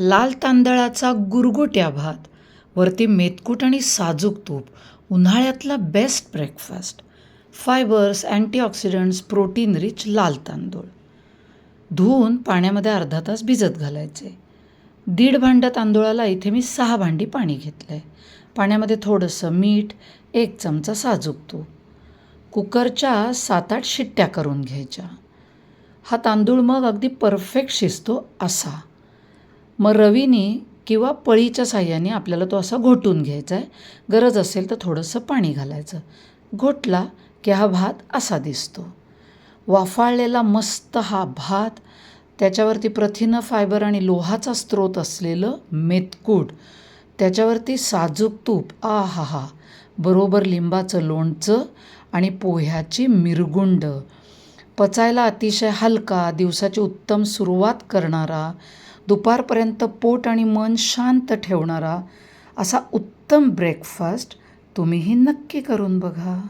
लाल तांदळाचा गुरगुट्या भात वरती मेतकूट आणि साजूक तूप उन्हाळ्यातला best breakfast fibres antioxidants protein rich लाल तांदूळ. धुवून पाण्यामध्ये अर्धा तास भिजत घालायचे. दीड भांडं तांदूळाला इथे मी सहा भांडी पाणी घेतलं. आहे पाण्यामध्ये थोडंसं मीठ एक चमचा साजूक तूप. कुकरच्या सात आठ शिट्ट्या करून घ्यायच्या. हा तांदूळ मग अगदी परफेक्ट शिजतो असा. मग रवीने किंवा पळीच्या साह्याने आपल्याला तो असा घोटून घ्यायचा आहे गरज असेल तर थोडंसं पाणी घालायचं. घोटला की हा भात असा दिसतो. वाफाळलेला मस्त हा भात त्याच्यावरती प्रथिनं फायबर आणि लोहाचा स्रोत असलेलं मेतकूट त्याच्यावरती साजूक तूप आ हा हा बरोबर लिंबाचं लोणचं आणि पोह्याची मिरगुंड. पचायला अतिशय हलका दिवसाची उत्तम सुरुवात करणारा दुपारपर्यंत पोट आणि मन शांत ठेवणारा असा उत्तम ब्रेकफास्ट तुम्हीही नक्की करून बघा.